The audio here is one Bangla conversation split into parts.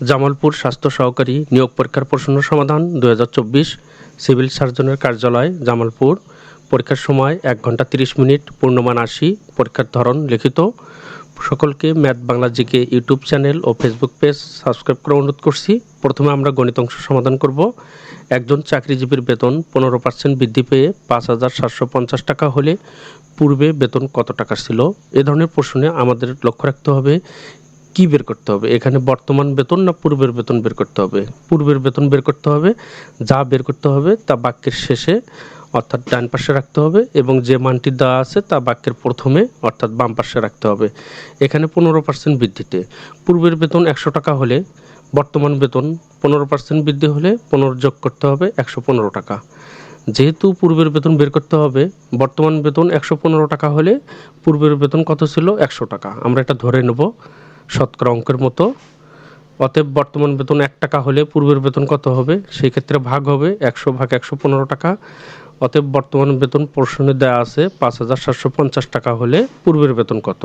জামালপুর স্বাস্থ্য সহকারী নিয়োগ পরীক্ষার প্রশ্ন সমাধান দু হাজার চব্বিশ সিভিল সার্জনের কার্যালয় জামালপুর। পরীক্ষার সময় এক ঘণ্টা তিরিশ মিনিট পূর্ণমান আশি পরীক্ষার ধরন লিখিত। সকলকে math Bangla GK YouTube channel ও ফেসবুক পেজ সাবস্ক্রাইব করে অনুরোধ করছি। প্রথমে আমরা গণিত অংশ সমাধান করব। একজন চাকরিজীবীর বেতন পনেরো পার্সেন্ট বৃদ্ধি পেয়ে পাঁচ হাজার সাতশো পঞ্চাশ টাকা হলে পূর্বে বেতন কত টাকা ছিল? এ ধরনের প্রশ্নে আমাদের লক্ষ্য রাখতে হবে। কি বের করতে হবে? এখানে বর্তমান বেতন না পূর্বের বেতন বের করতে হবে? পূর্বের বেতন বের করতে হবে, যা বের করতে হবে তা বাক্যের শেষে অর্থাৎ ডান পাশে রাখতে হবে এবং যে মানটি দেওয়া আছে তা বাক্যের প্রথমে অর্থাৎ বাম পাশে রাখতে হবে। এখানে পনেরো পার্সেন্ট বৃদ্ধিতে। পূর্বের বেতন একশো টাকা হলে বর্তমান বেতন পনেরো পার্সেন্ট বৃদ্ধি হলে পনেরো যোগ করতে হবে একশো পনেরো টাকা। যেহেতু পূর্বের বেতন বের করতে হবে, বর্তমান বেতন একশো পনেরো টাকা হলে পূর্বের বেতন কত ছিল? একশো টাকা। আমরা এটা ধরে নেব। শতকরা অঙ্কের মতো। অতএব বর্তমান বেতন এক টাকা হলে পূর্বের বেতন কত হবে? সেই ক্ষেত্রে ভাগ হবে একশো ভাগ একশো পনেরো টাকা। অতএব বর্তমান বেতন প্রশ্নে দেওয়া আছে পাঁচ হাজার সাতশো পঞ্চাশ টাকা হলে পূর্বের বেতন কত?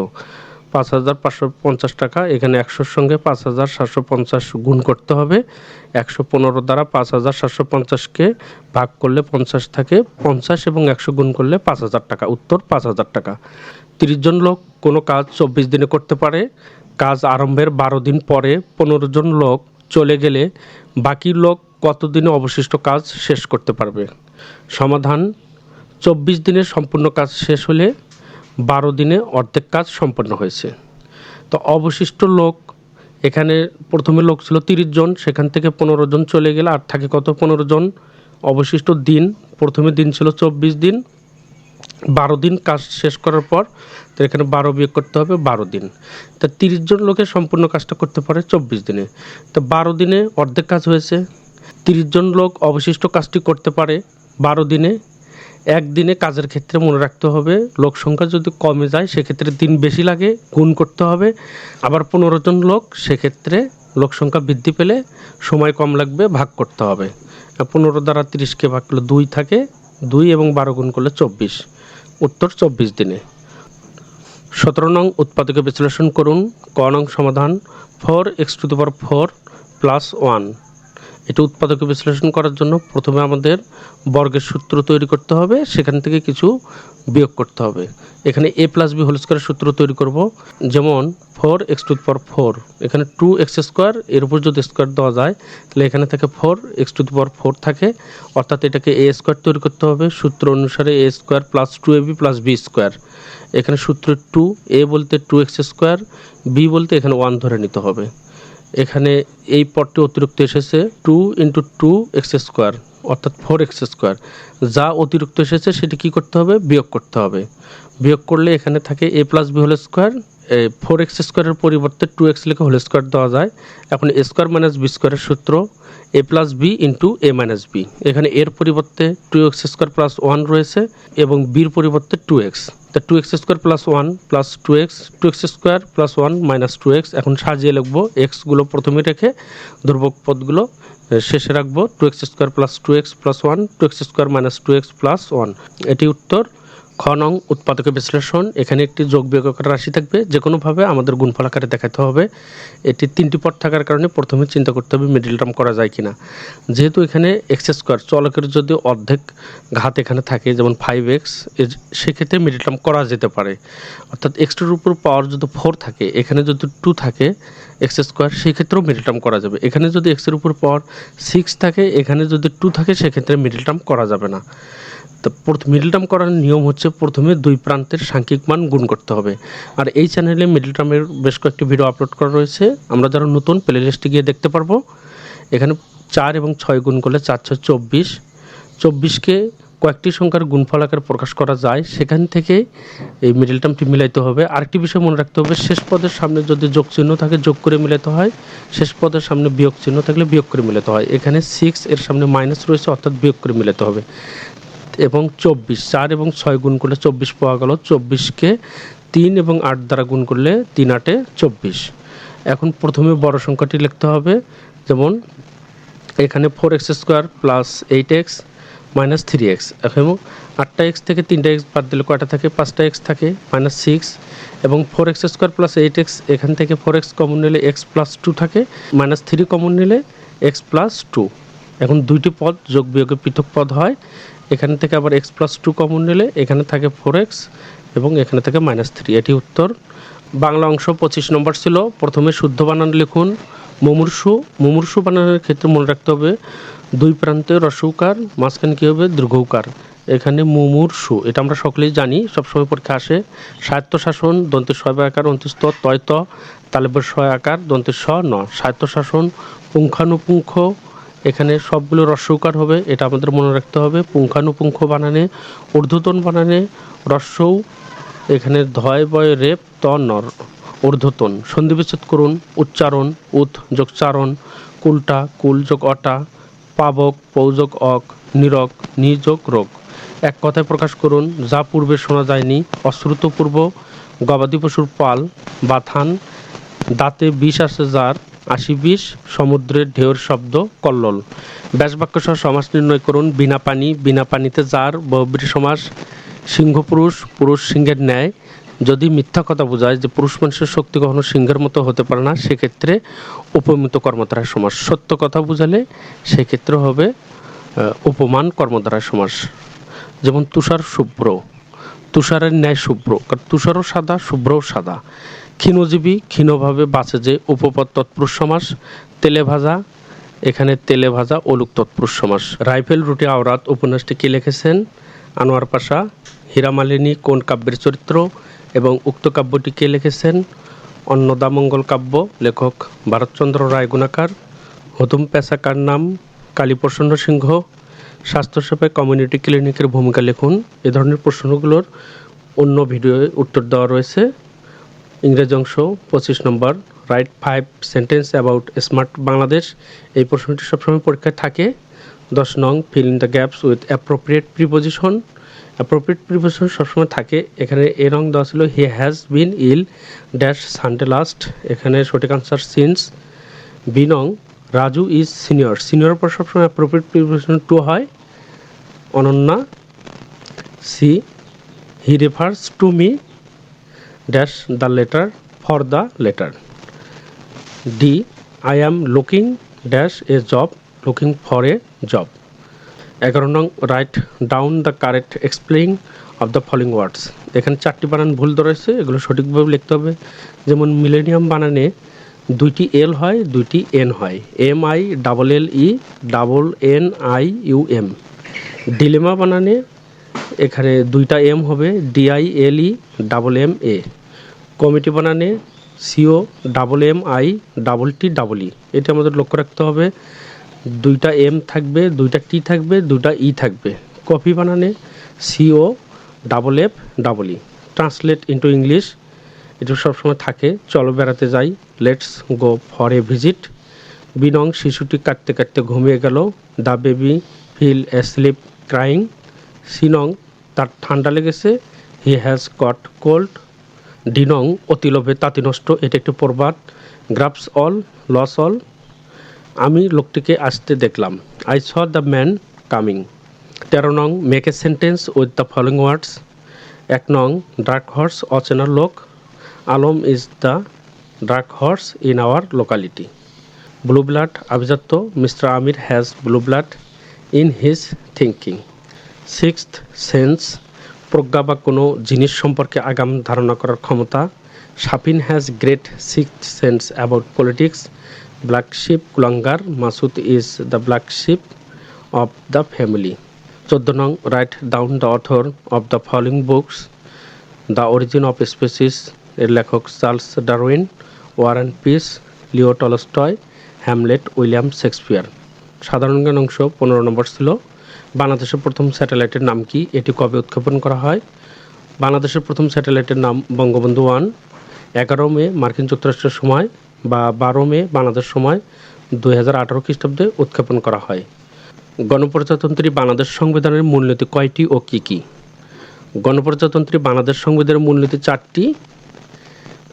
পাঁচ হাজার পাঁচশো পঞ্চাশ টাকা, এখানে একশোর সঙ্গে পাঁচ হাজার সাতশো পঞ্চাশ গুণ করতে হবে। একশো পনেরো দ্বারা পাঁচ হাজার সাতশো পঞ্চাশকে ভাগ করলে পঞ্চাশ থাকে। পঞ্চাশ এবং একশো গুণ করলে পাঁচ হাজার টাকা, উত্তর পাঁচ হাজার টাকা। তিরিশ জন লোক কোনো কাজ চব্বিশ দিনে করতে পারে। কাজ আরম্ভের বারো দিন পরে পনেরো জন লোক চলে গেলে বাকি লোক কতদিনে অবশিষ্ট কাজ শেষ করতে পারবে? সমাধান, চব্বিশ দিনের সম্পূর্ণ কাজ শেষ হলে বারো দিনে অর্ধেক কাজ সম্পন্ন হয়েছে। তো অবশিষ্ট লোক, এখানে প্রথমে লোক ছিল তিরিশ জন, সেখান থেকে পনেরো জন চলে গেলে আর থাকে কত? পনেরো জন। অবশিষ্ট দিন, প্রথমে দিন ছিল চব্বিশ দিন বারো দিন কাজ শেষ করার পর, তো এখানে বারো বিয়োগ করতে হবে বারো দিন। তা তিরিশ জন লোকে সম্পূর্ণ কাজটা করতে পারে চব্বিশ দিনে। তো বারো দিনে অর্ধেক কাজ হয়েছে। তিরিশ জন লোক অবশিষ্ট কাজটি করতে পারে বারো দিনে। একদিনে কাজের ক্ষেত্রে মনে রাখতে হবে, লোক সংখ্যা যদি কমে যায়, সেক্ষেত্রে দিন বেশি লাগে, গুণ করতে হবে। আবার পনেরো জন লোক, সেক্ষেত্রে লোক সংখ্যা বৃদ্ধি পেলে সময় কম লাগবে, ভাগ করতে হবে। পনেরো দ্বারা তিরিশকে ভাগ করলে দুই থাকে, দুই এবং বারো গুণ করলে চব্বিশ। উত্তর চব্বিশ দিনে। সতেরো নং উৎপাদকে বিশ্লেষণ করুন, ক নং সমাধান four x to the power four plus one এটি উৎপাদকে বিশ্লেষণ করার জন্য প্রথমে আমাদের বর্গের সূত্র তৈরি করতে হবে, সেখান থেকে কিছু বিয়োগ করতে হবে। এখানে এ প্লাস বি হোল স্কোয়ারের সূত্র তৈরি করব, যেমন four x to power four এখানে টু এক্স স্কোয়ার এর উপর যদি স্কোয়ার দেওয়া যায়, তাহলে এখানে থেকে four x to power four থাকে। অর্থাৎ এটাকে এ স্কোয়ার তৈরি করতে হবে, সূত্র অনুসারে a square plus two a b plus b square এখানে সূত্র টু এ বলতে টু এক্স স্কোয়ার বি বলতে এখানে ওয়ান ধরে নিতে হবে। এখানে এই পদটি অতিরিক্ত এসেছে two into two x square অর্থাৎ ফোর এক্স স্কোয়ার যা অতিরিক্ত এসেছে, সেটি কি করতে হবে? বিয়োগ করতে হবে। বিয়োগ করলে এখানে থাকে a plus b whole square four x স্কোয়ারের পরিবর্তে টু এক্স লিখে হোল স্কোয়ার দেওয়া যায়। এখন এ স্কোয়ার মাইনাস বি স্কোয়ারের সূত্র a plus b into a minus b এখানে এর পরিবর্তে two x square plus one রয়েছে এবং বির পরিবর্তে টু এক্স তা two x square plus one plus two x two x square plus one minus two x এখন সাজিয়ে লিখব এক্সগুলো প্রথমে রেখে ধ্রুবক পদগুলো শেষে রাখব two x square plus two x plus one two x square minus two x plus one এটি উত্তর। খ নং উৎপাদকের বিশ্লেষণ, এখানে একটি যোগ বিয়োগের রাশি থাকবে। যে কোনোভাবে আমাদের গুণফল আকারে দেখাতে হবে, এটি তিনটি পদ থাকার কারণে প্রথমে চিন্তা করতে হবে মিডিল টার্ম করা যায় কিনা। যেহেতু এখানে এক্স স্কোয়ার চলকের যদি অর্ধেক ঘাত এখানে থাকে, যেমন ফাইভ এক্স সেক্ষেত্রে মিডিল টার্ম করা যেতে পারে। অর্থাৎ এক্সটার উপর পাওয়ার যদি ফোর থাকে, এখানে যদি টু থাকে এক্স স্কোয়ার সেই ক্ষেত্রেও মিডিল টার্ম করা যাবে। এখানে যদি এক্সের উপর পাওয়ার সিক্স থাকে, এখানে যদি টু থাকে, সেক্ষেত্রে মিডিল টার্ম করা যাবে না। তো মিডল টার্ম করার নিয়ম হচ্ছে প্রথমে দুই প্রান্তের সাংখ্যিক মান গুণ করতে হবে। আর এই চ্যানেলে মিডল টার্মের বেশ কয়েকটি ভিডিও আপলোড করা রয়েছে। আমরা যারা নতুন প্লে লিস্টে গিয়ে দেখতে পারব, এখানে চার এবং ছয় গুণ করলে চার, ছয়, চব্বিশ। চব্বিশকে কয়েকটি সংখ্যার গুণফল আকারে প্রকাশ করা যায়। সেখান থেকে এই মিডল টার্মটি মিলাইতে হবে। আরেকটি বিষয় মনে রাখতে হবে, শেষ পদের সামনে যদি যোগ চিহ্ন থাকে, যোগ করে মিলাতে হয়। শেষ পদের সামনে বিয়োগ চিহ্ন থাকলে বিয়োগ করে মিলাতে হয়। এখানে সিক্স এর সামনে মাইনাস রয়েছে, অর্থাৎ বিয়োগ করে মিলাতে হবে। এবং চব্বিশ। চার এবং ছয় গুণ করলে চব্বিশ পাওয়া গেল। চব্বিশকে তিন এবং আট দ্বারা গুণ করলে তিন আটে চব্বিশ। এখন প্রথমে বড় সংখ্যাটি লিখতে হবে। যেমন, এখানে four x square plus eight x minus three x এবং আটটা এক্স থেকে তিনটা এক্স বাদ দিলে কয়টা থাকে? পাঁচটা এক্স থাকে মাইনাস সিক্স এবং four x square plus eight x এখান থেকে ফোর এক্স কমন নিলে এক্স প্লাস টু থাকে মাইনাস থ্রি কমন নিলে এক্স প্লাস টু এখন দুইটি পদ যোগ বিয়োগে পৃথক পদ হয়। এখান থেকে আবার এক্স প্লাস টু কমন নিলে এখানে থাকে ফোর এক্স এবং এখানে থাকে মাইনাস থ্রি এটি উত্তর। বাংলা অংশ পঁচিশ নম্বর ছিল। প্রথমে শুদ্ধ বানান লিখুন। মুমূর্ষু। মুমূর্ষু বানানের ক্ষেত্রে মনে রাখতে হবে দুই প্রান্তে রসৌকার, মাঝখানে কী হবে? দীর্ঘৌকার। এখানে মুমূর্ষু। এটা আমরা সকলেই জানি, সবসময় পরীক্ষা আসে। স্বায়ত্তশাসন দন্তের ছয় আকার অন্ত্যস্ত তয়ত তালেবের ছয় আকার দন্তের স ন। স্বায়ত্তশাসন, পুঙ্খানুপুঙ্খ এখানে সবগুলো রস্যৌকার হবে, এটা আমাদের মনে রাখতে হবে। পুঙ্খানুপুঙ্খ বানানে, ঊর্ধ্বতন বানানে রস্যৌ এখানে ধয়, বয়, রেপ, ত, নর, ঊর্ধ্বতন। সন্ধিবিচ্ছেদ করুন, উচ্চারণ, উৎ যোগ চারণ, কুলটা, কুল যোগ অটা, পাবক পৌযোগ অক, নিরক নিযোগ রোগ। এক কথায় প্রকাশ করুন, যা পূর্বে শোনা যায়নি, অশ্রুতপূর্ব, গবাদি পশুর পাল বা থান দাঁতে বিষ আছে যার আশি বিষ সমুদ্রের ঢেউর শব্দ কল্লোল। ব্যাসবাক্য সহ সমাস নির্ণয় করুন, বিনা পানি, বিনা পানিতে যার বহুব্রী সমাস, সিংহ পুরুষ পুরুষ সিংহের ন্যায়। যদি মিথ্যা কথা বোঝায় যে পুরুষ মানুষের শক্তি কখনো সিংহের মতো হতে পারে না, সেক্ষেত্রে উপমিত কর্মধারায় সমাস। সত্য কথা বুঝালে সেক্ষেত্রে হবে উপমান কর্মধারায় সমাস। যেমন তুষার শুভ্র। তুষারের ন্যায় শুভ্র। কারণ তুষারও সাদা, শুভ্রও সাদা। ক্ষীণজীবী, ক্ষীণভাবে বাঁচে যে উপপদ তৎপুরুষ সমাস, তেলে ভাজা, এখানে তেলে ভাজা অলুক তৎপুরুষ সমাস। রাইফেল রুটি আওরাত উপন্যাসটি কে লিখেছেন? আনোয়ার পাশা, হীরামালিনী কোন কাব্যের চরিত্র এবং উক্ত কাব্যটি কে লিখেছেন? অন্নদামঙ্গল কাব্য, লেখক ভারতচন্দ্র রায় গুণাকার। হুতুম পেশাকার নাম? কালীপ্রসন্ন সিংহ। স্বাস্থ্যসেবায় কমিউনিটি ক্লিনিকের ভূমিকা লিখুন। এ ধরনের প্রশ্নগুলোর অন্য ভিডিওয়ে উত্তর দেওয়া রয়েছে। ইংরেজি অংশ, পঁচিশ নম্বর write five sentence about smart Bangladesh এই প্রশ্নটি সবসময় পরীক্ষায় থাকে। দশ নং fill in the gaps with appropriate preposition appropriate preposition সবসময় থাকে। এখানে এ রং দেওয়া ছিল he has been ill dash Sunday last এখানে সঠিক আনসার সিন্স বি নং, রাজু ইজ সিনিয়র সিনিয়র পর সবসময় অ্যাপ্রোপ্রিয়েট প্রিপোজিশন টু হয়। Ananya C he refers to me dash the letter, for the letter. D I am looking dash a job looking for a job এগারো নং write down the correct spelling of the following words এখানে চারটি বানান ভুল ধরেছে, এগুলো সঠিকভাবে লিখতে হবে। যেমন মিলেনিয়াম বানানে দুইটি এল হয়, দুইটি এন হয়। M I double L E double N I U M dilemma বানানে এখানে দুইটা এম হবে D I L E double M A committee বানানে C O double M I double T double E এটা আমাদের লক্ষ্য রাখতে হবে। দুইটা এম থাকবে, দুইটা টি থাকবে, দুইটা ই থাকবে। Copy বানানে C O double F double E translate into English এটা সবসময় থাকে। চলো বেড়াতে যাই। Let's go for a visit বিনং শিশুটি কাটতে কাটতে ঘুমিয়ে গেল। The baby fell asleep crying সিনং তার ঠান্ডা লেগেছে। হি হ্যাজ কট কোল্ড ডিনং অতি লোভে তাঁতি নষ্ট, এটা একটি প্রবাদ। গ্রাফস অল লস অল আমি লোকটিকে আসতে দেখলাম। I saw the man coming তেরো নং make a sentence with the following words এক নং ডার্ক হর্স অচেনা লোক। Alam is the dark horse in our locality blue blood আভিজাত্য। Mister Amir has blue blood in his thinking sixth sense প্রজ্ঞা বা কোনো জিনিস সম্পর্কে আগাম ধারণা করার ক্ষমতা। সাপিন has great sixth sense about politics black sheep কুলাঙ্গার Masud is the black sheep of the family চোদ্দ নং write down the author of the following books the origin of species এর লেখক Charles Darwin War and Peace Leo Tolstoy Hamlet William Shakespeare সাধারণ জ্ঞান অংশ পনেরো নম্বর ছিল বাংলাদেশের প্রথম স্যাটেলাইটের নাম কি? এটি কবে উৎক্ষেপণ করা হয়? বাংলাদেশের প্রথম স্যাটেলাইটের নাম বঙ্গবন্ধু ওয়ান, এগারো মে মার্কিন যুক্তরাষ্ট্রের সময় বা বারো মে বাংলাদেশ সময় দুই হাজার আঠারো খ্রিস্টাব্দে উৎক্ষেপণ করা হয়। গণপ্রজাতন্ত্রী বাংলাদেশ সংবিধানের মূলনীতি কয়টি ও কী কী? গণপ্রজাতন্ত্রী বাংলাদেশ সংবিধানের মূলনীতি চারটি।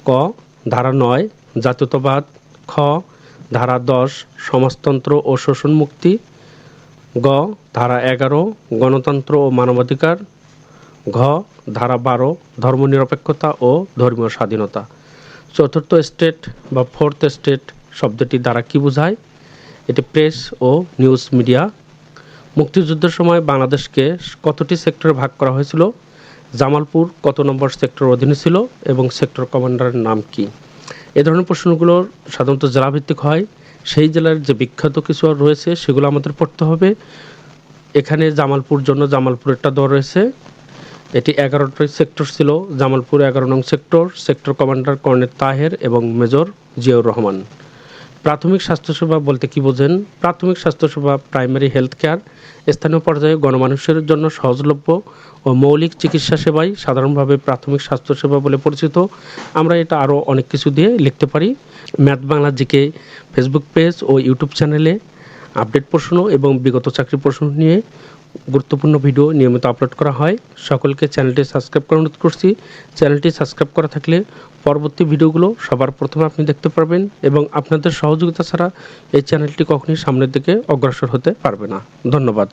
ক, ধারা নয়, জাতীয়তাবাদ। খ, ধারা দশ, সমাজতন্ত্র ও শোষণ মুক্তি। গ, ধারা এগারো, গণতন্ত্র ও মানবাধিকার। ঘ, ধারা বারো, ধর্মনিরপেক্ষতা ও ধর্মীয় স্বাধীনতা। চতুর্থ স্টেট বা ফোর্থ স্টেট শব্দটি দ্বারা কি বোঝায়? এটি প্রেস ও নিউজ মিডিয়া। মুক্তিযুদ্ধের সময় বাংলাদেশকে কতটি সেক্টরে ভাগ করা হয়েছিল? জামালপুর কত নম্বর সেক্টর অধীনে ছিল? এবং সেক্টর কমান্ডারের নাম কি? এ ধরনের প্রশ্নগুলো সাধারণত জেলাভিত্তিক হয়। সেই জেলার যে বিখ্যাত কিছু আর রয়েছে, সেগুলো আমাদের পড়তে হবে। এখানে জামালপুর জন্য জামালপুরেরটা দল রয়েছে। এটি এগারোটা সেক্টর ছিল। জামালপুর এগারো নং sector sector commander colonel Taher এবং মেজর জিয়াউর রহমান। প্রাথমিক স্বাস্থ্যসেবা বলতে কি বোঝেন? প্রাথমিক স্বাস্থ্যসেবা প্রাইমারি হেলথ কেয়ার স্থানীয় পর্যায়ে গণমানুষের জন্য সহজলভ্য ও মৌলিক চিকিৎসা সেবাই সাধারণভাবে প্রাথমিক স্বাস্থ্যসেবা বলে পরিচিত। আমরা এটা আরও অনেক কিছু দিয়ে লিখতে পারি। Math Bangla GK Facebook page ও ইউটিউব চ্যানেলে আপডেট প্রশ্ন এবং বিগত চাকরি প্রশ্ন নিয়ে গুরুত্বপূর্ণ ভিডিও নিয়মিত আপলোড করা হয়। সকলকে চ্যানেলটি সাবস্ক্রাইব করার অনুরোধ করছি। চ্যানেলটি সাবস্ক্রাইব করা থাকলে পরবর্তী ভিডিওগুলো সবার প্রথমে আপনি দেখতে পারবেন এবং আপনাদের সহযোগিতা ছাড়া এই চ্যানেলটি কখনই সামনের দিকে অগ্রসর হতে পারবে না। ধন্যবাদ।